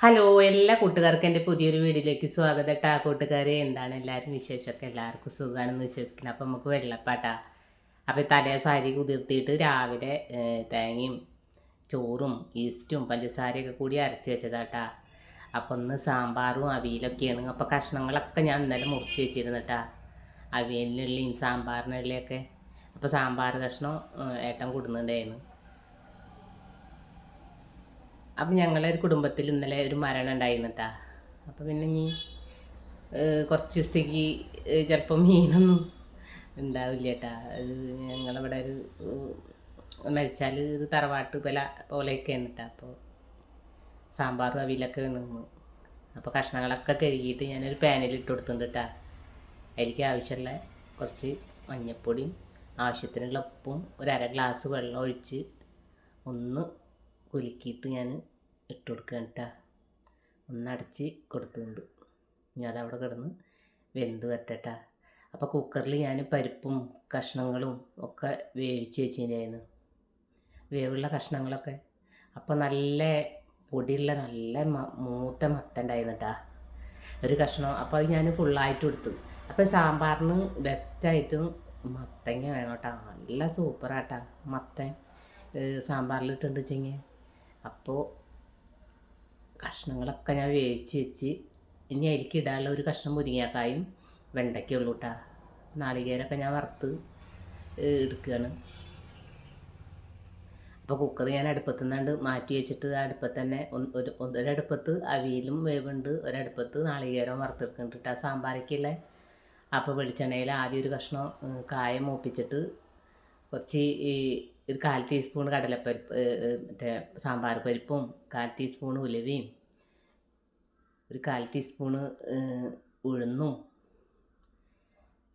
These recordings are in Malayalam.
ഹലോ എല്ലാ കൂട്ടുകാർക്കും എന്റെ പുതിയൊരു വീഡിയോയിലേക്ക് സ്വാഗതം കേട്ടോ കൂട്ടുകാരെ എന്താണ് എല്ലാവരും വിശേഷമൊക്കെ? എല്ലാവർക്കും സുഖമാണെന്ന് വിശ്വസിക്കുന്നത് അപ്പം നമുക്ക് വെള്ളപ്പാട്ടാ. അപ്പോൾ തലേ സാരി കുതിർത്തിയിട്ട് രാവിലെ തേങ്ങയും ചോറും ഈസ്റ്റും പഞ്ചസാരയൊക്കെ കൂടി അരച്ച് വെച്ചതാട്ടാ. അപ്പം ഒന്ന് സാമ്പാറും അവിയലൊക്കെയാണ്. അപ്പോൾ കഷ്ണങ്ങളൊക്കെ ഞാൻ ഇന്നലെ മുറിച്ച് വെച്ചിരുന്നിട്ടാ. അവിയലിനുള്ളിയും സാമ്പാറിനുള്ളിയൊക്കെ. അപ്പോൾ സാമ്പാർ കഷ്ണം ഏട്ടം ഏട്ടൻ കൊടുക്കുന്നുണ്ടായിരുന്നു അപ്പം ഞങ്ങളെ ഒരു കുടുംബത്തിൽ ഇന്നലെ ഒരു മരണം ഉണ്ടായിരുന്നിട്ടാ. അപ്പം പിന്നെ ഇനി കുറച്ച് ദിവസത്തേക്ക് ചിലപ്പോൾ മീനൊന്നും ഉണ്ടാവില്ല കേട്ടാ അത് ഞങ്ങളിവിടെ ഒരു മരിച്ചാൽ ഒരു തറവാട്ട് പല പോലെയൊക്കെയാണ് കേട്ടോ അപ്പോൾ സാമ്പാറും അവിയലൊക്കെ നിന്നു. അപ്പോൾ കഷ്ണങ്ങളൊക്കെ കഴുകിയിട്ട് ഞാനൊരു പാനിൽ ഇട്ട് കൊടുത്തിട്ടുണ്ട് കേട്ടാ അതിലേക്ക് ആവശ്യമുള്ള കുറച്ച് മഞ്ഞപ്പൊടിയും ആവശ്യത്തിനുള്ള ഉപ്പും ഒരു അര ഗ്ലാസ് വെള്ളം ഒഴിച്ച് ഒന്ന് കുലുക്കിയിട്ട് ഞാൻ ഇട്ട് കൊടുക്കുകയാണ് കേട്ടോ. ഒന്നടച്ച് കൊടുത്തിട്ടുണ്ട്. ഇനി അതവിടെ കിടന്ന് വെന്ത് വരട്ടെട്ടാ. അപ്പോൾ കുക്കറിൽ ഞാൻ പരിപ്പും കഷ്ണങ്ങളും ഒക്കെ വേവിച്ച് വെച്ചിട്ടുണ്ടായിരുന്നു. വേവുള്ള കഷ്ണങ്ങളൊക്കെ. അപ്പോൾ നല്ല പൊടിയുള്ള നല്ല മൂത്ത മത്ത ഉണ്ടായിരുന്നു കേട്ടാ. ഒരു കഷ്ണം. അപ്പോൾ അത് ഞാൻ ഫുള്ളായിട്ട് കൊടുത്തു. അപ്പോൾ സാമ്പാറിന് ബെസ്റ്റായിട്ടും മത്തങ്ങ വേണം കേട്ടോ. നല്ല സൂപ്പറാട്ടാ മത്തൻ സാമ്പാറിലിട്ടുണ്ട് വെച്ചെങ്കിൽ. അപ്പോൾ കഷ്ണങ്ങളൊക്കെ ഞാൻ വേവിച്ച് വെച്ച് ഇനി അതിലേക്ക് ഇടാനുള്ള ഒരു കഷ്ണം മുരിങ്ങക്കായും വെണ്ടയ്ക്കുള്ളൂ കേട്ടോ നാളികേരൊക്കെ ഞാൻ വറുത്ത് എടുക്കുകയാണ്. അപ്പോൾ കുക്കർ ഞാൻ അടുപ്പത്തു നിന്നാണ്ട് മാറ്റി വെച്ചിട്ട് ആ അടുപ്പത്ത് തന്നെ ഒരു ഒരടുപ്പത്ത് അവിയലും വേവുണ്ട് ഒരടുപ്പത്ത് നാളികേരവും വറുത്തെടുക്കുന്നുണ്ട്. ആ സാമ്പാറയ്ക്കുള്ള അപ്പോൾ വെളിച്ചെണ്ണയിൽ ആദ്യം ഒരു കഷ്ണം കായം മൂപ്പിച്ചിട്ട് കുറച്ച് ഈ ഒരു കാൽ ടീസ്പൂൺ കടലപ്പരിപ്പ് മറ്റേ സാമ്പാർ പരിപ്പും കാൽ ടീസ്പൂൺ ഉലവിയും ഒരു കാൽ ടീസ്പൂണ് ഉഴുന്നും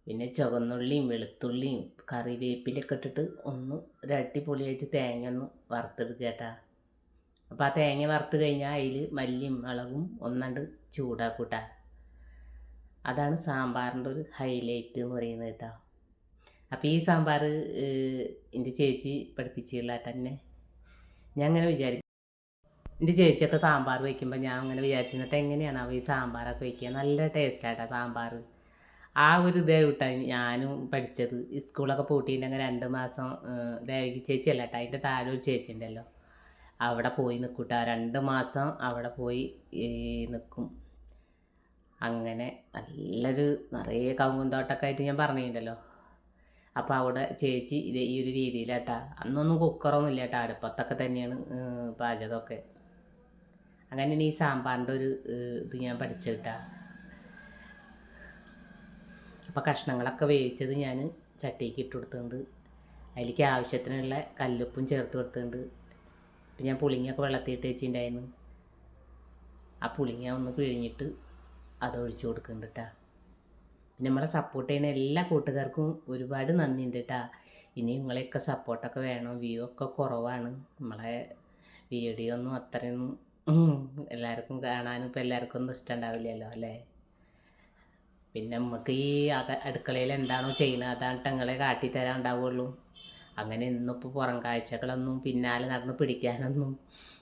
പിന്നെ ചുവന്നുള്ളിയും വെളുത്തുള്ളിയും കറിവേപ്പിലൊക്കെ ഇട്ടിട്ട് ഒന്ന് ഒരു അടിപൊളിയായിട്ട് തേങ്ങ ഒന്ന് വറുത്തെടുക്കുക കേട്ടാ. അപ്പോൾ ആ തേങ്ങ വറുത്ത് കഴിഞ്ഞാൽ അതിൽ മല്ലിയും മുളകും ഒന്നാണ്ട് ചൂടാക്കൂട്ടാ. അതാണ് സാമ്പാറിന്റെ ഒരു ഹൈലൈറ്റ് എന്ന് പറയുന്നത് കേട്ടോ. അപ്പോൾ ഈ സാമ്പാർ എന്റെ ചേച്ചി പഠിപ്പിച്ചിട്ടില്ല തന്നെ. ഞാൻ അങ്ങനെ വിചാരിക്കും എന്റെ ചേച്ചിയൊക്കെ സാമ്പാർ വയ്ക്കുമ്പോൾ ഞാൻ അങ്ങനെ വിചാരിച്ചിരുന്നിട്ട് എങ്ങനെയാണ് അവ ഈ സാമ്പാറൊക്കെ വയ്ക്കുക നല്ല ടേസ്റ്റായിട്ടാണ് സാമ്പാർ ആ ഒരു ഇതേ വിട്ടാണ് ഞാനും പഠിച്ചത്. സ്കൂളൊക്കെ പൂട്ടിയിട്ടുണ്ടെങ്കിൽ രണ്ട് മാസം ദേവകി ചേച്ചി അല്ല കേട്ടോ അതിന്റെ താഴെ ഒരു ചേച്ചി ഉണ്ടല്ലോ അവിടെ പോയി നിൽക്കൂട്ട രണ്ട് മാസം അവിടെ പോയി നിൽക്കും അങ്ങനെ നല്ലൊരു നിറയെ കവുങ്ങുന്തോട്ടമൊക്കെ ആയിട്ട് ഞാൻ പറഞ്ഞിട്ടുണ്ടല്ലോ. അപ്പോൾ അവിടെ ചേച്ചി ഇത് ഈ ഒരു രീതിയിലാട്ടാ. അന്നൊന്നും കുക്കറൊന്നും ഇല്ല കേട്ടോ അടുപ്പത്തൊക്കെ തന്നെയാണ് പാചകമൊക്കെ. അങ്ങനെ ഈ സാമ്പാറിന്റെ ഒരു ഇത് ഞാൻ പഠിച്ചിട്ടാ അപ്പോൾ കഷ്ണങ്ങളൊക്കെ വേവിച്ചത് ഞാൻ ചട്ടിക്ക് ഇട്ട് കൊടുത്തിട്ടുണ്ട്. അതിലേക്ക് ആവശ്യത്തിനുള്ള കല്ലുപ്പും ചേർത്ത് കൊടുത്തിട്ടുണ്ട്. പിന്നെ ഞാൻ പുളിങ്ങയൊക്കെ വെള്ളത്തിയിട്ട് വെച്ചിട്ടുണ്ടായിരുന്നു. ആ പുളിങ്ങ ഒന്ന് പിഴിഞ്ഞിട്ട് അത് ഒഴിച്ചു കൊടുക്കുന്നുണ്ട് കേട്ടാ നമ്മളെ സപ്പോർട്ട് ചെയ്യുന്ന എല്ലാ കൂട്ടുകാർക്കും ഒരുപാട് നന്ദിയുണ്ട് കേട്ടാ ഇനി നിങ്ങളെയൊക്കെ സപ്പോർട്ടൊക്കെ വേണം. വ്യൂ ഒക്കെ കുറവാണ്. നമ്മളെ വീഡിയോ ഒന്നും അത്രയൊന്നും എല്ലാവർക്കും കാണാനും ഇപ്പോൾ എല്ലാവർക്കും ഒന്നും ഇഷ്ടമുണ്ടാവില്ലല്ലോ അല്ലേ? പിന്നെ നമുക്ക് ഈ അടുക്കളയിൽ എന്താണോ ചെയ്യുന്നത് അതാണ് ഞങ്ങളെ കാട്ടിത്തരാൻ ഉണ്ടാവുള്ളൂ അങ്ങനെ ഇന്നിപ്പോൾ പുറം കാഴ്ചകളൊന്നും പിന്നാലെ നടന്ന് പിടിക്കാനൊന്നും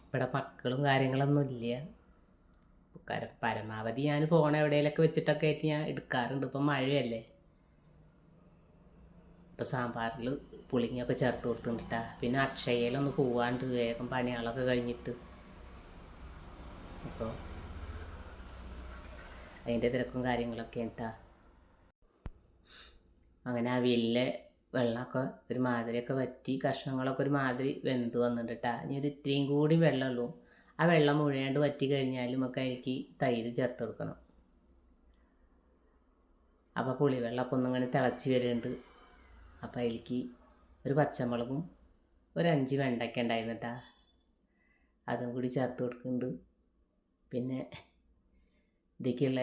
ഇവിടെ മക്കളും കാര്യങ്ങളൊന്നും ഇല്ല. പരമാവധി ഞാൻ ഫോൺ എവിടെയെങ്കിലൊക്കെ വെച്ചിട്ടൊക്കെ ആയിട്ട് ഞാൻ എടുക്കാറുണ്ട്. ഇപ്പം മഴയല്ലേ. ഇപ്പം സാമ്പാറിൽ പുളിങ്ങയൊക്കെ ചേർത്ത് കൊടുത്തിട്ടാ പിന്നെ അക്ഷയയിലൊന്ന് പോവാണ്ട് വേഗം പണികളൊക്കെ കഴിഞ്ഞിട്ട്. അപ്പോൾ അതിന്റെ തിരക്കും കാര്യങ്ങളൊക്കെ ഇട്ടാ അങ്ങനെ ആ വില്ല വെള്ളമൊക്കെ ഒരുമാതിരിയൊക്കെ വറ്റി കഷ്ണങ്ങളൊക്കെ ഒരുമാതിരി വെന്ത് വന്നിട്ടാ ഇനി ഒരു ഇത്രയും കൂടി വെള്ളമുള്ളൂ. ആ വെള്ളം മുഴുവനാണ്ട് വറ്റി കഴിഞ്ഞാലും ഒക്കെ അതിലേക്ക് തൈര് ചേർത്ത് കൊടുക്കണം. അപ്പോൾ പുളിവെള്ളമൊക്കെ ഒന്നിങ്ങനെ തിളച്ച് വരുന്നുണ്ട് അപ്പോൾ അതിലേക്ക് ഒരു പച്ചമുളകും ഒരു അഞ്ച് വെണ്ടയ്ക്ക ഉണ്ടായിരുന്നിട്ടാ. അതും കൂടി ചേർത്ത് കൊടുക്കുന്നുണ്ട് പിന്നെ ഇതിലേക്കുള്ള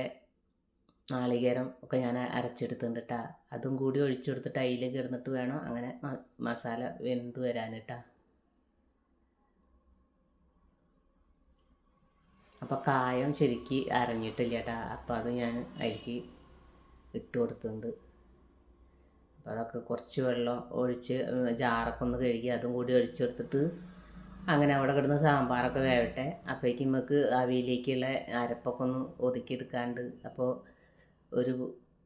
നാളികേരം ഒക്കെ ഞാൻ അരച്ചെടുത്തിട്ടുണ്ട് അതും കൂടി ഒഴിച്ചെടുത്തിട്ട് അതിൽ കിടന്നിട്ട് വേണം അങ്ങനെ മസാല വെന്ത് വരാൻ അപ്പോൾ കായം ശരിക്ക് അരഞ്ഞിട്ടില്ല കേട്ടാ അപ്പോൾ അത് ഞാൻ അതിലേക്ക് ഇട്ട് കൊടുത്തിട്ടുണ്ട്. അപ്പോൾ അതൊക്കെ കുറച്ച് വെള്ളം ഒഴിച്ച് ജാറൊക്കെ ഒന്ന് കഴുകി അതും കൂടി ഒഴിച്ചെടുത്തിട്ട് അങ്ങനെ അവിടെ കിടന്ന് സാമ്പാറൊക്കെ വേവട്ടെ. അപ്പോഴേക്കും നമുക്ക് അവിയിലേക്കുള്ള അരപ്പൊക്കെ ഒന്ന് ഒതുക്കിയെടുക്കാണ്ട് അപ്പോൾ ഒരു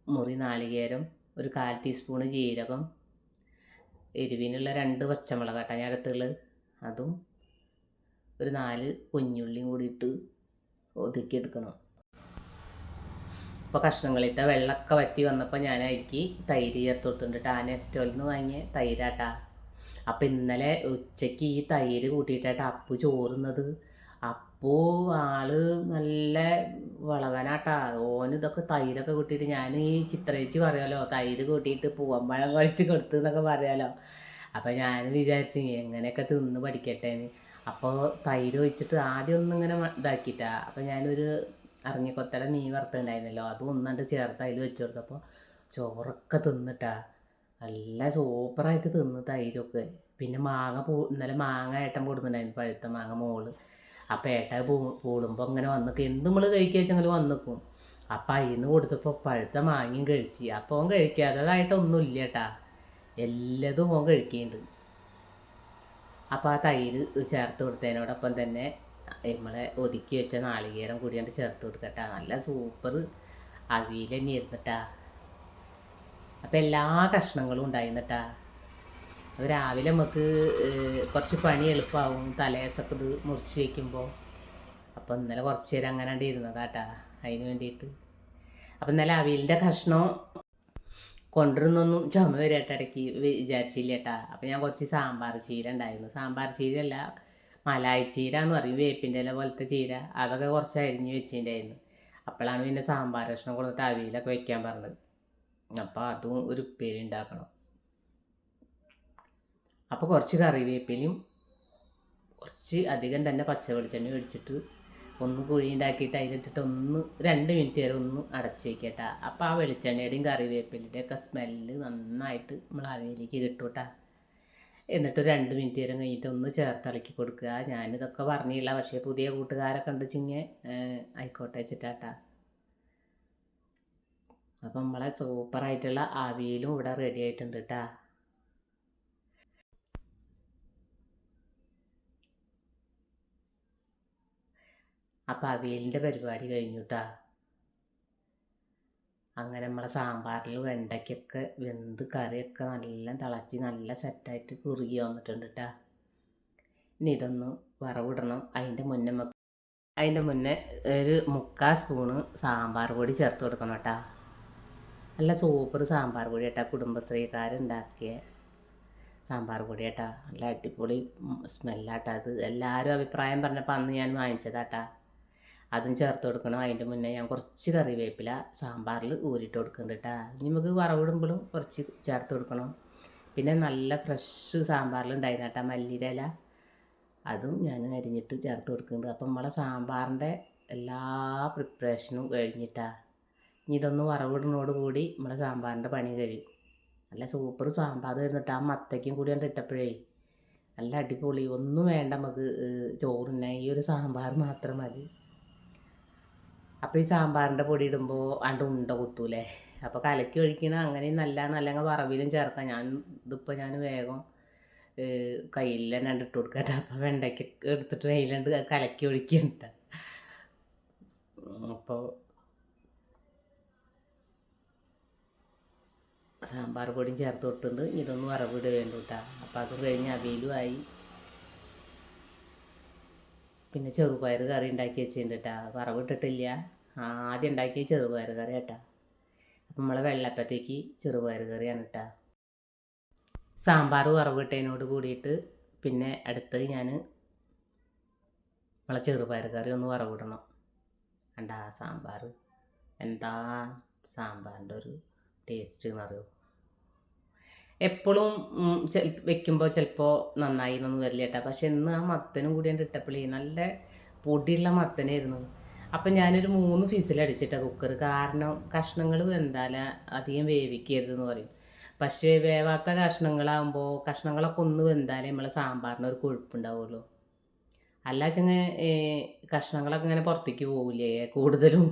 മുറി നാളികേരം ഒരു കാൽ ടീസ്പൂണ് ജീരകം എരിവിനുള്ള രണ്ട് പച്ചമുളക് കേട്ടോ ഞാൻ അടുത്തുള്ളത് അതും ഒരു നാല് കുഞ്ഞുള്ളിയും കൂടി ഇട്ട് ഒതുക്കിയെടുക്കണം. അപ്പോൾ കഷ്ണങ്ങളിട്ട വെള്ളമൊക്കെ വറ്റി വന്നപ്പോൾ ഞാൻ അതിലേക്ക് തൈര് ചേർത്ത് കൊടുത്തിട്ടുണ്ട് ആ നെസ്റ്റോയിൽ നിന്ന് വാങ്ങിയ തൈരാട്ടാ. അപ്പം ഇന്നലെ ഉച്ചയ്ക്ക് ഈ തൈര് കൂട്ടിയിട്ടാട്ടാ അപ്പു ചോറുന്നത്. അപ്പോൾ ആൾ നല്ല വളവനാട്ടാ. ഓന് ഇതൊക്കെ തൈരൊക്കെ കൂട്ടിയിട്ട് ഞാൻ ഈ ചിത്രയിച്ച് പറയാലോ തൈര് കൂട്ടിയിട്ട് പൂവമ്പഴം കുഴച്ച് കൊടുത്തു എന്നൊക്കെ പറയാലോ. അപ്പം ഞാൻ വിചാരിച്ചു എങ്ങനെയൊക്കെ തിന്ന് പഠിക്കട്ടെ എന്ന് അപ്പോൾ തൈര് ഒഴിച്ചിട്ട് ആദ്യം ഒന്നും ഇങ്ങനെ ഇതാക്കിയിട്ടാ. അപ്പോൾ ഞാനൊരു അറിഞ്ഞിക്കൊത്തല മീൻ വറുത്തുണ്ടായിരുന്നല്ലോ അത് ഒന്നാണ്ട് ചേർത്ത് അതിൽ വെച്ച് കൊടുത്തപ്പോൾ ചോറൊക്കെ തിന്നിട്ടാ. നല്ല സൂപ്പറായിട്ട് തിന്ന് തൈരൊക്കെ. പിന്നെ മാങ്ങ പൂ ഇന്നലെ മാങ്ങ ഏട്ടൻ കൊടുക്കുന്നുണ്ടായിരുന്നു പഴുത്ത മാങ്ങ മോൾ. അപ്പം ഏട്ട പൂ പൂടുമ്പോൾ ഇങ്ങനെ വന്നിക്കും എന്ത് നമ്മൾ കഴിക്കാച്ചെങ്കിൽ വന്നിക്കും. അപ്പം അതിന്ന് കൊടുത്തപ്പോൾ പഴുത്ത മാങ്ങയും കഴിച്ച്. അപ്പോൾ കഴിക്കാതെ കഴിക്കാത്തതായിട്ടൊന്നും ഇല്ല കേട്ടാ എല്ലാതും ഓൻ കഴിക്കുന്നുണ്ട് അപ്പോൾ ആ തൈര് ചേർത്ത് കൊടുത്തതിനോടൊപ്പം തന്നെ നമ്മളെ ഒതുക്കി വെച്ച നാളികേരം കൂടി കണ്ട് ചേർത്ത് കൊടുക്കട്ടാ. നല്ല സൂപ്പർ അവിയിൽ തന്നെ ഇരുന്നിട്ടാ അപ്പം എല്ലാ കഷ്ണങ്ങളും ഉണ്ടായിരുന്നിട്ടാ. അപ്പോൾ രാവിലെ നമുക്ക് കുറച്ച് പണി എളുപ്പമാവും തലേസൊക്കെ ഇത് മുറിച്ച് വയ്ക്കുമ്പോൾ അപ്പോൾ ഇന്നലെ കുറച്ച് നേരം അങ്ങനെ ഇരുന്നതാട്ടാ. അതിന് വേണ്ടിയിട്ട്. അപ്പം ഇന്നലെ അവിയലിന്റെ കഷ്ണം കൊണ്ടുവരുന്നൊന്നും ചുമ വരട്ടെ ഇടയ്ക്ക് വിചാരിച്ചില്ല കേട്ടാ. അപ്പം ഞാൻ കുറച്ച് സാമ്പാർ ചീര ഉണ്ടായിരുന്നു. സാമ്പാർ ചീരയല്ല മലായി ചീര എന്ന് പറയും. വേപ്പിന്റെ ഇല പോലത്തെ ചീര. അതൊക്കെ കുറച്ച് അരിഞ്ഞ് വെച്ചിട്ടുണ്ടായിരുന്നു. അപ്പോഴാണ് പിന്നെ സാമ്പാർ കഷ്ണം കൊടുത്തിട്ട് അവിയിലൊക്കെ വെക്കാൻ പറഞ്ഞത്. അപ്പോൾ അതും ഒരു ഉപ്പേരി ഉണ്ടാക്കണം. അപ്പോൾ കുറച്ച് കറിവേപ്പിലയും കുറച്ച് അധികം തന്നെ പച്ച വെളിച്ചെണ്ണ ഒഴിച്ചിട്ട് ഒന്ന് കുഴി ഉണ്ടാക്കിയിട്ട് അതിലിട്ടിട്ട് ഒന്ന് രണ്ട് മിനിറ്റ് വരെ ഒന്ന് അടച്ചു വെക്കട്ടാ. അപ്പോൾ ആ വെളിച്ചെണ്ണയുടെയും കറിവേപ്പിലയുടെ ഒക്കെ സ്മെല്ല് നന്നായിട്ട് നമ്മൾ അവയിലേക്ക് കിട്ടും കേട്ടാ എന്നിട്ട് രണ്ട് മിനിറ്റ് നേരം കഴിഞ്ഞിട്ട് ഒന്ന് ചേർത്തിളക്കി കൊടുക്കുക. ഞാനിതൊക്കെ പറഞ്ഞില്ല പക്ഷേ പുതിയ കൂട്ടുകാരൊക്കെ ഉണ്ട് ചിങ്ങ. ആയിക്കോട്ടെ വെച്ചിട്ടാട്ടാ. അപ്പം നമ്മളെ സൂപ്പറായിട്ടുള്ള ആവിയിലും ഇവിടെ റെഡി ആയിട്ടുണ്ട് കേട്ടാ അപ്പം അവിയലിന്റെ പരിപാടി കഴിഞ്ഞുട്ടാ. അങ്ങനെ നമ്മളെ സാമ്പാറിൽ വെണ്ടയ്ക്കൊക്കെ വെന്ത് കറിയൊക്കെ നല്ല തിളച്ച് നല്ല സെറ്റായിട്ട് കുറുകി വന്നിട്ടുണ്ട് കേട്ടാ ഇനി ഇതൊന്ന് വറവിടണം. അതിന്റെ മുന്നേ അതിന്റെ മുന്നേ ഒരു മുക്കാൽ സ്പൂണ് സാമ്പാർ പൊടി ചേർത്ത് കൊടുക്കണം കേട്ടാ നല്ല സൂപ്പർ സാമ്പാർ പൊടി കേട്ടാ കുടുംബശ്രീക്കാരുണ്ടാക്കിയ സാമ്പാർ പൊടി കേട്ടാ നല്ല അടിപൊളി സ്മെല്ലാട്ടാ അത്. എല്ലാവരും അഭിപ്രായം പറഞ്ഞപ്പോൾ അന്ന് ഞാൻ വാങ്ങിച്ചതാട്ടാ. അതും ചേർത്ത് കൊടുക്കണം. അതിന്റെ മുന്നേ ഞാൻ കുറച്ച് കറിവേപ്പില സാമ്പാറിൽ ഊരിട്ട് കൊടുക്കുന്നുണ്ട് കേട്ടോ ഇനി നമുക്ക് വറവിടുമ്പോഴും കുറച്ച് ചേർത്ത് കൊടുക്കണം. പിന്നെ നല്ല ഫ്രഷ് സാമ്പാറിൽ ഉണ്ടായിരുന്നു കേട്ടോ മല്ലിയുടെ ഇല. അതും ഞാൻ അരിഞ്ഞിട്ട് ചേർത്ത് കൊടുക്കുന്നുണ്ട് അപ്പം നമ്മളെ സാമ്പാറിന്റെ എല്ലാ പ്രിപ്പറേഷനും കഴിഞ്ഞിട്ടാ ഇനി ഇതൊന്ന് വറവിടുന്നതോട് കൂടി നമ്മളെ സാമ്പാറിന്റെ പണി കഴിയും. നല്ല സൂപ്പർ സാമ്പാർ വരുന്നിട്ട് ആ മത്തയ്ക്കും കൂടി കണ്ട് ഇട്ടപ്പോഴേ നല്ല അടിപൊളി. ഒന്നും വേണ്ട നമുക്ക് ചോറിന്. ഈ ഒരു സാമ്പാർ മാത്രം മതി. അപ്പോൾ ഈ സാമ്പാറിന്റെ പൊടി ഇടുമ്പോൾ അണ്ട് ഉണ്ട കുത്തൂലേ? അപ്പോൾ കലക്കി ഒഴിക്കണ അങ്ങനെ നല്ല അല്ലെങ്കിൽ വറവിലും ചേർക്കാം. ഞാൻ ഇതിപ്പോൾ ഞാൻ വേഗം കയ്യിൽ തന്നെ ഇട്ട് കൊടുക്കട്ടെ. അപ്പോൾ വെണ്ടയ്ക്ക് എടുത്തിട്ട് കയ്യിലുണ്ട് കലക്കി ഒഴിക്കണ്ട അപ്പോൾ സാമ്പാർ പൊടിയും ചേർത്ത് കൊടുത്തിട്ടുണ്ട്. ഇതൊന്ന് വറവിട വേണ്ടു കേട്ടോ അപ്പോൾ അത് കഴിഞ്ഞ് അവിയലും ആയി. പിന്നെ ചെറുപയർ കറി ഉണ്ടാക്കി വെച്ചിട്ടുണ്ട് കേട്ടാ വറവിട്ടിട്ടില്ല ആദ്യം ഉണ്ടാക്കിയ ചെറുപയർ കറി കേട്ടാ അപ്പം നമ്മളെ വെള്ളപ്പത്തേക്ക് ചെറുപയർ കറിയാണ് കേട്ടാ സാമ്പാർ വറവിട്ടതിനോട് കൂടിയിട്ട് പിന്നെ അടുത്ത് ഞാൻ നമ്മളെ ചെറുപയർ കറി ഒന്ന് വറവിടണം കണ്ടാ സാമ്പാർ? എന്താ സാമ്പാറിന്റെ ഒരു ടേസ്റ്റ് എന്ന് അറിയോ? എപ്പോഴും വെക്കുമ്പോൾ ചിലപ്പോൾ നന്നായി എന്നൊന്നും വരില്ല കേട്ടോ. പക്ഷെ ഇന്ന് ആ മത്തനും കൂടി എന്റെ ഇട്ടപ്പളി നല്ല പൊടിയുള്ള മത്തനായിരുന്നു. അപ്പം ഞാനൊരു മൂന്ന് ഫിസിലടിച്ചിട്ടാണ് കുക്കർ കാരണം കഷ്ണങ്ങൾ വെന്താല അധികം വേവിക്കരുതെന്ന് പറയും. പക്ഷേ വേവാത്ത കഷ്ണങ്ങളാകുമ്പോൾ കഷ്ണങ്ങളൊക്കെ ഒന്ന് വെന്താലേ നമ്മളെ സാമ്പാറിന് ഒരു കൊഴുപ്പുണ്ടാവുള്ളൂ. അല്ല ചെങ്ങ കഷ്ണങ്ങളൊക്കെ ഇങ്ങനെ പുറത്തേക്ക് പോവില്ലേ കൂടുതലും?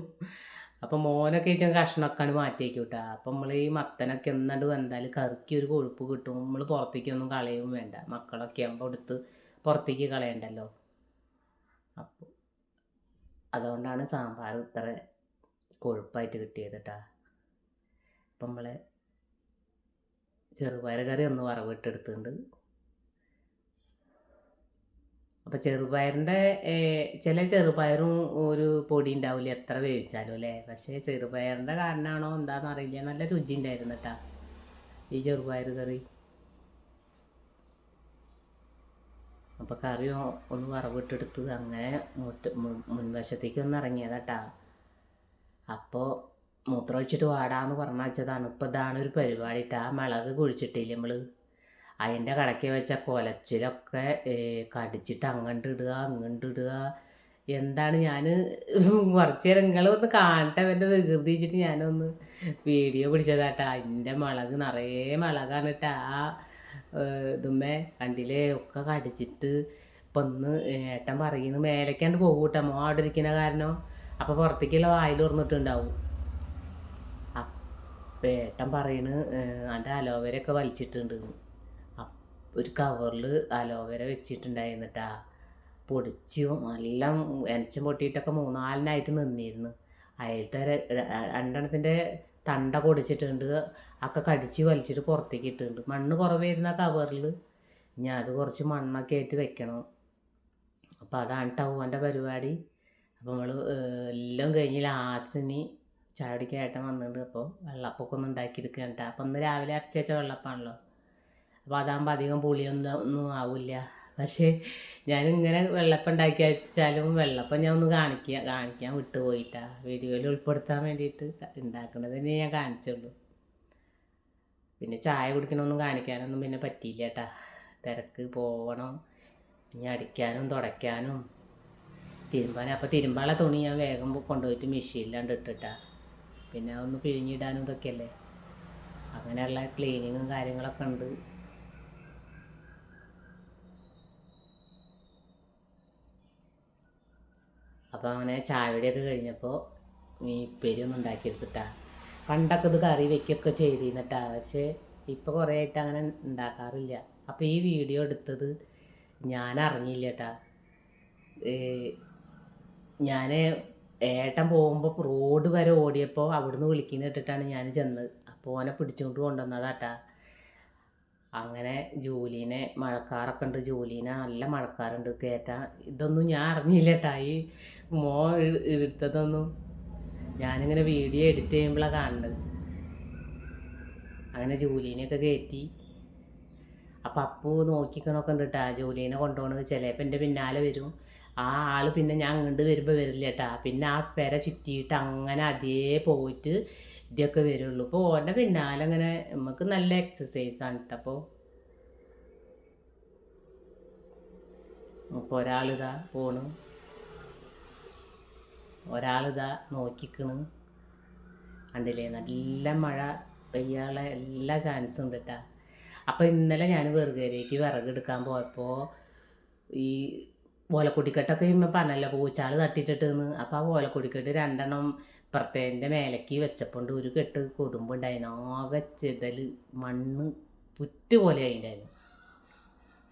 അപ്പം മോനൊക്കെ വെച്ചാൽ കഷ്ണമൊക്കെയാണ് മാറ്റിയേക്കും കേട്ടോ അപ്പം നമ്മൾ ഈ മത്തനൊക്കെ ഒന്നണ്ട് വന്നാലും കറുക്കി ഒരു കൊഴുപ്പ് കിട്ടും. നമ്മൾ പുറത്തേക്കൊന്നും കളയും വേണ്ട. മക്കളൊക്കെ ആകുമ്പോൾ എടുത്ത് പുറത്തേക്ക് കളയണ്ടല്ലോ. അപ്പോൾ അതുകൊണ്ടാണ് സാമ്പാർ ഇത്ര കൊഴുപ്പായിട്ട് കിട്ടിയത് കേട്ടാ അപ്പം നമ്മളെ ചെറുപയർ കറി ഒന്ന് വറവിട്ടെടുത്തിട്ടുണ്ട് അപ്പോൾ ചെറുപയറിന്റെ ചില ചെറുപയറും ഒരു പൊടി ഉണ്ടാവില്ല എത്ര വേവിച്ചാലും അല്ലേ? പക്ഷേ ചെറുപയറിന്റെ കാരണമാണോ എന്താണെന്ന് അറിയില്ല. നല്ല രുചി ഉണ്ടായിരുന്നു കേട്ടാ ഈ ചെറുപയർ കറി. അപ്പോൾ കറി ഒന്ന് വറവിട്ടെടുത്ത് അങ്ങനെ മുറ്റ മുൻവശത്തേക്ക് ഒന്ന് ഇറങ്ങിയതാട്ടാ അപ്പോൾ മൂത്രമൊഴിച്ചിട്ട് വാടാന്ന് പറഞ്ഞു വെച്ചതാണ്. ഇപ്പോൾ ഇതാണ് ഒരു പരിപാടി ഇട്ട് ആ മുളക് കുഴിച്ചിട്ടില്ല നമ്മൾ അതിന്റെ കടയ്ക്ക് വെച്ച കൊലച്ചിലൊക്കെ കടിച്ചിട്ട് അങ്ങോട്ട് ഇടുക അങ്ങോട്ട് ഇടുക. എന്താണ് ഞാൻ കുറച്ച് നേരം നിങ്ങളൊന്ന് കാണട്ടെ എന്റെ വികൃതി വെച്ചിട്ട് ഞാനൊന്ന് വീഡിയോ പിടിച്ചതാട്ടാ. അതിന്റെ മുളക് നിറയെ മുളകാണ് കേട്ടാ ആ ഇതുമ്മേ കണ്ടില്ലേ? ഒക്കെ കടിച്ചിട്ട് ഇപ്പം ഒന്ന് ഏട്ടൻ പറയുന്നു മേലേക്കാണ്ട് പോകും കേട്ടോ ഇരിക്കുന്ന കാരണം അപ്പോൾ പുറത്തേക്കുള്ള വായിൽ തുറന്നിട്ടുണ്ടാവും. അപ്പം ഏട്ടൻ പറയണ് എന്റെ അലോവേരയൊക്കെ വലിച്ചിട്ടുണ്ട് ഒരു കവറിൽ അലോവേര വെച്ചിട്ടുണ്ടായിരുന്നിട്ടാ. പൊടിച്ചു നല്ല എനച്ചും പൊട്ടിയിട്ടൊക്കെ മൂന്നാലിനായിട്ട് നിന്നിരുന്നു. അതിലത്തെ രണ്ടെണ്ണത്തിന്റെ തണ്ട പൊടിച്ചിട്ടുണ്ട്. ഒക്കെ കടിച്ച് വലിച്ചിട്ട് പുറത്തേക്ക് ഇട്ടുണ്ട് മണ്ണ് കുറവായിരുന്ന കവറിൽ ഞാൻ അത് കുറച്ച് മണ്ണൊക്കെ ആയിട്ട് വെക്കണം. അപ്പോൾ അതാണ് ടൗവന്റെ പരിപാടി. അപ്പോൾ നമ്മൾ എല്ലാം കഴിഞ്ഞ് ലാസ്റ്റിന് ചാടിക്കായിട്ട് വന്നിട്ടുണ്ട്. അപ്പോൾ വെള്ളപ്പൊക്കെ ഒന്ന് ഉണ്ടാക്കിയെടുക്കണ്ട അപ്പോൾ ഇന്ന് രാവിലെ അരച്ചേച്ച വെള്ളപ്പാണല്ലോ? അപ്പോൾ അതാകുമ്പോൾ അധികം പുളിയൊന്നും ഒന്നും ആവില്ല. പക്ഷേ ഞാനിങ്ങനെ വെള്ളപ്പം ഉണ്ടാക്കി വെച്ചാലും വെള്ളപ്പം ഞാൻ ഒന്ന് കാണിക്കുക കാണിക്കാൻ വിട്ടുപോയിട്ടാ. വീഡിയോയിൽ ഉൾപ്പെടുത്താൻ വേണ്ടിയിട്ട് ഉണ്ടാക്കുന്നത് തന്നെ ഞാൻ കാണിച്ചുള്ളൂ. പിന്നെ ചായ കുടിക്കണമൊന്നും കാണിക്കാനൊന്നും പിന്നെ പറ്റിയില്ല കേട്ടാ. തിരക്ക് പോകണം ഇനി അടിക്കാനും തുടയ്ക്കാനും. തിരുമ്പാനും അപ്പോൾ തിരുമ്പാളെ തുണി ഞാൻ വേഗം കൊണ്ടുപോയിട്ട് മെഷീനിലാണ്ട് ഇട്ടിട്ടാ. പിന്നെ ഒന്ന് പിഴിഞ്ഞിടാനും ഇതൊക്കെയല്ലേ. അങ്ങനെയുള്ള ക്ലീനിങ്ങും കാര്യങ്ങളൊക്കെ ഉണ്ട്. അപ്പോൾ അങ്ങനെ ചായയുടെയൊക്കെ കഴിഞ്ഞപ്പോൾ നീ ഉപ്പേരിയൊന്നും ഉണ്ടാക്കിയെടുത്തിട്ടാ. പണ്ടൊക്കെ ഇത് കറി വെക്കുകയൊക്കെ ചെയ്തിരുന്നിട്ടാ. പക്ഷേ ഇപ്പോൾ കുറേ ആയിട്ട് അങ്ങനെ ഉണ്ടാക്കാറില്ല. അപ്പോൾ ഈ വീഡിയോ എടുത്തത് ഞാൻ അറിഞ്ഞില്ല കേട്ടാ ഞാൻ ഏട്ടൻ പോകുമ്പോൾ റോഡ് വരെ ഓടിയപ്പോൾ അവിടുന്ന് വിളിക്കുന്ന കേട്ടിട്ടാണ് ഞാൻ ചെന്നത്. അപ്പോൾ ഓനെ പിടിച്ചുകൊണ്ട് കൊണ്ടുവന്നതാട്ടാ. അങ്ങനെ ജോലീനെ മഴക്കാറൊക്കെ ഉണ്ട് ജോലീനെ നല്ല മഴക്കാറുണ്ട് കയറ്റാൻ ഇതൊന്നും ഞാൻ അറിഞ്ഞില്ല ഈ മോ എടുത്തതൊന്നും ഞാനിങ്ങനെ വീഡിയോ എഡിറ്റ് ചെയ്യുമ്പോഴാണ് കാണുന്നത് അങ്ങനെ ജോലീനെയൊക്കെ കയറ്റി അപ്പം അപ്പു നോക്കിക്കണൊക്കെ ഉണ്ട് കേട്ടാ ജോലീനെ കൊണ്ടുപോകണത് ചിലപ്പോൾ എന്റെ പിന്നാലെ വരും. ആ ആൾ പിന്നെ ഞാൻ അങ്ങോട്ട് വരുമ്പോൾ വരില്ല കേട്ടാ പിന്നെ ആ പെര ചുറ്റിയിട്ട് അങ്ങനെ അതേ പോയിട്ട് ഇതൊക്കെ വരുള്ളൂ. അപ്പോൾ ഓന്റെ പിന്നാലെ അങ്ങനെ നമുക്ക് നല്ല എക്സസൈസ് ആണ് കേട്ടോ അപ്പോൾ ഇപ്പോൾ ഒരാളിതാ പോണു. ഒരാളിതാ നോക്കിക്കണ്. കണ്ടില്ലേ? നല്ല മഴ പെയ്യാനുള്ള എല്ലാ ചാൻസും ഉണ്ട് കേട്ടാ അപ്പോൾ ഇന്നലെ ഞാൻ വെറുകേരേക്ക് വിറകെടുക്കാൻ പോയപ്പോൾ ഈ ഓലക്കൊടിക്കെട്ടൊക്കെ ഇമ്മ പറഞ്ഞല്ലോ പൂച്ചാൾ തട്ടിയിട്ടിട്ടെന്ന് അപ്പോൾ ആ ഓലക്കൊടിക്കെട്ട് രണ്ടെണ്ണം പ്രത്യേകന്റെ മേലേക്ക് വെച്ചപ്പോണ്ട് ഒരു കെട്ട് കൊതുമ്പുണ്ടായിരുന്നു ആകെ ചെതൽ മണ്ണ് പുറ്റ് പോലെ ആയിണ്ടായിരുന്നു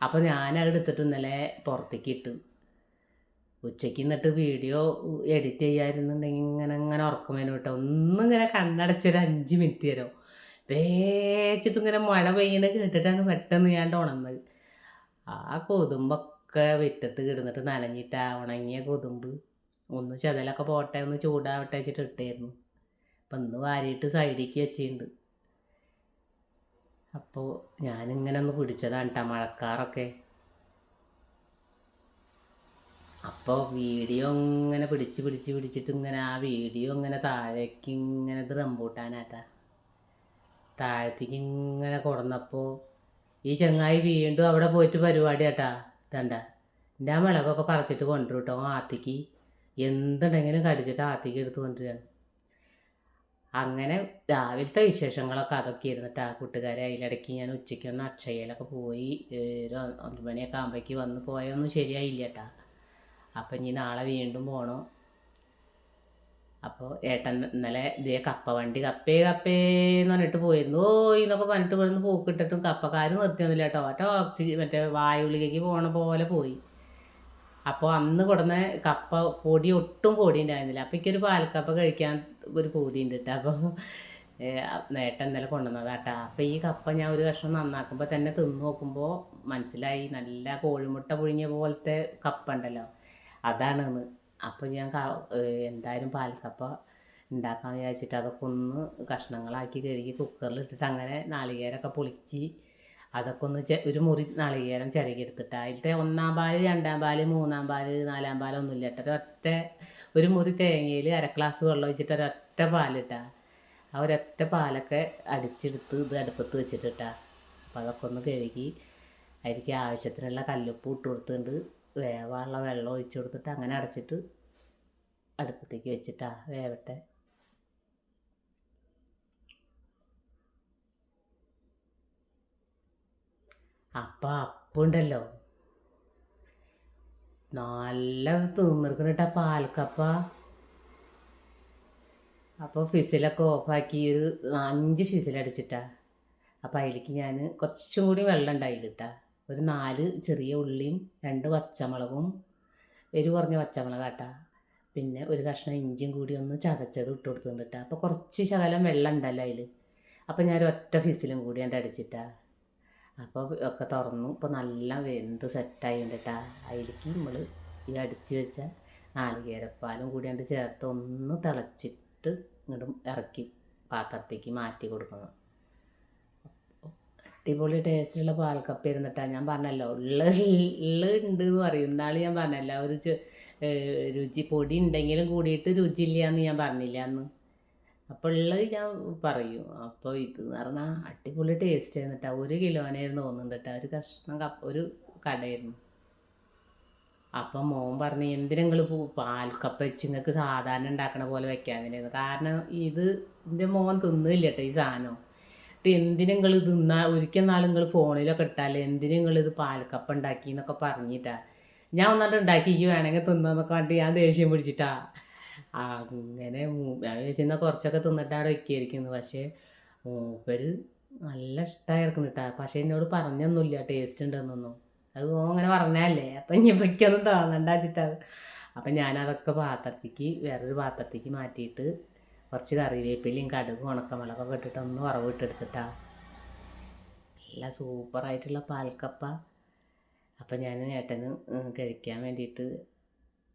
അപ്പോൾ ഞാനത് എടുത്തിട്ട് ഇന്നലെ പുറത്തേക്ക് ഇട്ട് ഉച്ചയ്ക്ക് എന്നിട്ട് വീഡിയോ എഡിറ്റ് ചെയ്യാമായിരുന്നുണ്ടെങ്കിൽ ഇങ്ങനെ ഇങ്ങനെ ഉറക്കം കേട്ടോ ഇങ്ങനെ കണ്ണടച്ചൊരു അഞ്ച് മിനിറ്റ് തരും വേച്ചിട്ട് ഇങ്ങനെ മഴ പെയ്യണ കേട്ടിട്ടാണ് പെട്ടെന്ന് ഞാൻ ഉണങ്ങുന്നത് ആ കൊതുമ്പൊക്കെ വിറ്റത്ത് കിടന്നിട്ട് നനഞ്ഞിട്ടാ ഉണങ്ങിയ കൊതുമ്പ്. ഒന്ന് ചതലൊക്കെ പോട്ടെ ഒന്ന് ചൂടാവട്ടെ വെച്ചിട്ട് ഇട്ടായിരുന്നു അപ്പം ഇന്ന് വാരിയിട്ട് സൈഡിലേക്ക് വെച്ചിട്ടുണ്ട്. അപ്പോൾ ഞാനിങ്ങനെ ഒന്ന് പിടിച്ചതാണ് കേട്ടോ മഴക്കാറൊക്കെ. അപ്പോൾ വീഡിയോ ഇങ്ങനെ പിടിച്ച് പിടിച്ച് പിടിച്ചിട്ട് ഇങ്ങനെ ആ വീഡിയോ ഇങ്ങനെ താഴേക്ക് ഇങ്ങനെ ഇത് റംബൂട്ടാനാട്ടാ. താഴത്തേക്ക് ഇങ്ങനെ കുറന്നപ്പോൾ ഈ ചങ്ങായി വീണ്ടും അവിടെ പോയിട്ട് പരിപാടി ആട്ടാ തണ്ട എന്റെ ആ മിളകൊക്കെ പറിച്ചിട്ട് കൊണ്ടുവരും കേട്ടോ ആത്തിക്ക്. എന്തുണ്ടെങ്കിലും കടിച്ചിട്ട് ആത്തിക്ക് എടുത്ത് കൊണ്ടുവരികയാണ് അങ്ങനെ രാവിലത്തെ വിശേഷങ്ങളൊക്കെ അതൊക്കെ ഇരുന്നിട്ട് ആ കൂട്ടുകാരെ അതിലിടയ്ക്ക് ഞാൻ ഉച്ചയ്ക്ക് ഒന്ന് അക്ഷയയിലൊക്കെ പോയി ഒരു ഒമ്പത് മണിയൊക്കെ ആകുമ്പോഴേക്ക് വന്ന് പോയൊന്നും ശരിയായില്ല കേട്ടാ അപ്പം ഇനി നാളെ വീണ്ടും പോകണം അപ്പോൾ ഏട്ടൻ ഇന്നലെ ഇതേ കപ്പ വണ്ടി കപ്പേ കപ്പേ എന്ന് പറഞ്ഞിട്ട് പോയിരുന്നു. ഓ എന്നൊക്കെ പറഞ്ഞിട്ട് ഇവിടുന്ന് പോക്കിട്ടിട്ടും കപ്പക്കാർ നിർത്തിയൊന്നുമില്ല കേട്ടോ. ഒറ്റ ഓക്സിജൻ മറ്റേ വായുളികയ്ക്ക് പോണ പോലെ പോയി. അപ്പോൾ അന്ന് കൊടുന്ന കപ്പ പൊടി ഒട്ടും പൊടി ഉണ്ടായിരുന്നില്ല. അപ്പോൾ എനിക്കൊരു പാൽക്കപ്പ കഴിക്കാൻ ഒരു പൂതി ഉണ്ട് കേട്ടോ. അപ്പോൾ നേട്ടം ഇന്നലെ കൊണ്ടുവന്നതാട്ടാ അപ്പോൾ ഈ കപ്പ ഞാൻ ഒരു കഷ്ണം നന്നാക്കുമ്പോൾ തന്നെ തിന്നു നോക്കുമ്പോൾ മനസ്സിലായി നല്ല കോഴിമുട്ട പുഴുങ്ങിയ പോലത്തെ കപ്പ ഉണ്ടല്ലോ. അതാണെന്ന് അപ്പോൾ ഞാൻ എന്തായാലും പാൽക്കപ്പ ഉണ്ടാക്കാൻ വിചാരിച്ചിട്ട് അതൊക്കെ ഒന്ന് കഷ്ണങ്ങളാക്കി കഴുകി കുക്കറിൽ ഇട്ടിട്ട് അങ്ങനെ നാളികേരമൊക്കെ പൊളിച്ച് അതൊക്കെ ഒന്ന് ഒരു മുറി നാളികേരം ചിരകിയെടുത്തിട്ട് അതിലത്തെ ഒന്നാം പാൽ രണ്ടാം പാൽ മൂന്നാം പാൽ നാലാം പാൽ ഒന്നുമില്ല കേട്ടോ ഒരൊറ്റ ഒരു മുറി തേങ്ങയിൽ അര ഗ്ലാസ് വെള്ളം ഒഴിച്ചിട്ട് ഒരൊറ്റ പാലിട്ടാ. ആ ഒരൊറ്റ പാലൊക്കെ അടിച്ചെടുത്ത് ഇത് അടുപ്പത്ത് വെച്ചിട്ടിട്ടാ. അപ്പോൾ അതൊക്കെ ഒന്ന് കഴുകി അതിലേക്ക് ആവശ്യത്തിനുള്ള കല്ലുപ്പ് ഇട്ട് കൊടുത്തുകൊണ്ട് വേവാനുള്ള വെള്ളം ഒഴിച്ച് കൊടുത്തിട്ട് അങ്ങനെ അടച്ചിട്ട് അടുപ്പത്തേക്ക് വെച്ചിട്ടാ വേവട്ടെ. അപ്പം അപ്പുണ്ടല്ലോ. നല്ല തിന്നിരിക്കണിട്ട പാൽക്കപ്പ. അപ്പോൾ ഫിസിലൊക്കെ ഓഫാക്കി ഒരു അഞ്ച് ഫിസിലടിച്ചിട്ടാ അപ്പോൾ അതിലേക്ക് ഞാൻ കുറച്ചും കൂടി വെള്ളം ഉണ്ടായിട്ടാ ഒരു നാല് ചെറിയ ഉള്ളിയും രണ്ട് പച്ചമുളകും. എരിവ് കുറഞ്ഞ പച്ചമുളക് കേട്ടാ പിന്നെ ഒരു കഷ്ണം ഇഞ്ചിയും കൂടി ഒന്ന് ചതച്ചത് ഇട്ട് കൊടുത്തിട്ടാ അപ്പോൾ കുറച്ച് ശകലം വെള്ളം ഉണ്ടല്ലോ അതിൽ അപ്പോൾ ഞാൻ ഒറ്റ ഫിസിലും കൂടി എന്റെ അടിച്ചിട്ടാ. അപ്പോൾ ഒക്കെ തുറന്നു. ഇപ്പോൾ നല്ല വെന്ത് സെറ്റായി കണ്ടിട്ടാ അതിലേക്ക് നമ്മൾ ഈ അടിച്ച് വെച്ച നാളികേരപ്പാലും കൂടി കണ്ട് ചേർത്ത് ഒന്ന് തിളച്ചിട്ട് ഇങ്ങോട്ടും ഇറക്കി പാത്രത്തേക്ക് മാറ്റി കൊടുക്കണം അടിപൊളി ടേസ്റ്റുള്ള പാൽക്കപ്പ ഇരുന്നിട്ടാണ് ഞാൻ പറഞ്ഞല്ലോ. ഉള്ള ഉള്ള ഉണ്ട് എന്ന് പറയും. ഇന്നാൾ ഞാൻ പറഞ്ഞല്ലോ ഒരു രുചി പൊടി ഉണ്ടെങ്കിലും കൂടിയിട്ട് രുചിയില്ല എന്ന് ഞാൻ പറഞ്ഞില്ല അന്ന് അപ്പോൾ ഉള്ളത് ഞാൻ പറയും. അപ്പോൾ ഇത് എന്ന് പറഞ്ഞാൽ അടിപൊളി ടേസ്റ്റ് ആയിരുന്നിട്ടാ. ഒരു കിലോനായിരുന്നു തോന്നുന്നുണ്ട് ഒരു കഷ്ണം കപ്പ ഒരു കടയായിരുന്നു. അപ്പം മോൻ പറഞ്ഞു എന്തിനാ നിങ്ങൾ പാൽക്കപ്പ വെച്ച് നിങ്ങൾക്ക് സാധാരണ ഉണ്ടാക്കണ പോലെ വെക്കാതിരുന്നു കാരണം ഇത് എന്റെ മോൻ തിന്നില്ല കേട്ടോ ഈ സാധനം. ഇത് എന്തിനാ നിങ്ങൾ തിന്നാ? ഒരിക്കൽ നാളും നിങ്ങൾ ഫോണിലൊക്കെ ഇട്ടാലേ എന്തിനങ്ങൾ നിങ്ങൾ ഇത് പാൽക്കപ്പ ഉണ്ടാക്കി എന്നൊക്കെ പറഞ്ഞിട്ടാ. ഞാൻ ഒന്നാണ്ട് ഉണ്ടാക്കി ഈ വേണമെങ്കിൽ തിന്നാന്നൊക്കെ പറഞ്ഞിട്ട് ഞാൻ ദേഷ്യം പിടിച്ചിട്ടാ. അങ്ങനെ ഞാൻ ചോദിച്ചിരുന്ന കുറച്ചൊക്കെ തിന്നിട്ട് അവിടെ വെക്കായിരിക്കുന്നു. പക്ഷേ മൂപ്പര് നല്ല ഇഷ്ടമായിരിക്കുന്നു കേട്ടാ പക്ഷേ എന്നോട് പറഞ്ഞൊന്നുമില്ല ടേസ്റ്റ് ഉണ്ടെന്നൊന്നും. അത് ഓ അങ്ങനെ പറഞ്ഞല്ലേ അപ്പം ഇനി വെക്കൊന്നും തോന്നണ്ട വെച്ചിട്ടാ. അപ്പം ഞാനതൊക്കെ പാത്രത്തേക്ക് വേറൊരു പാത്രത്തേക്ക് മാറ്റിയിട്ട് കുറച്ച് കറിവേപ്പിലയും കടുകും ഉണക്കമുളകൊക്കെ ഇട്ടിട്ട് ഒന്ന് വറവിട്ടെടുത്തിട്ടാ. നല്ല സൂപ്പറായിട്ടുള്ള പാൽക്കപ്പ. അപ്പം ഞാൻ ഏട്ടന് കഴിക്കാൻ വേണ്ടിയിട്ട്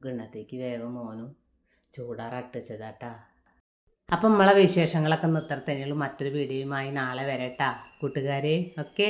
ഗണ്ണത്തേക്ക് വേഗം മോനും ചൂടാറട്ടിച്ചതാട്ടാ അപ്പം നമ്മളെ വിശേഷങ്ങളൊക്കെ ഒന്ന് ഇത്ര തന്നെയുള്ളൂ മറ്റൊരു വീഡിയോയുമായി നാളെ വരട്ടാ കൂട്ടുകാരെ. ഓക്കെ?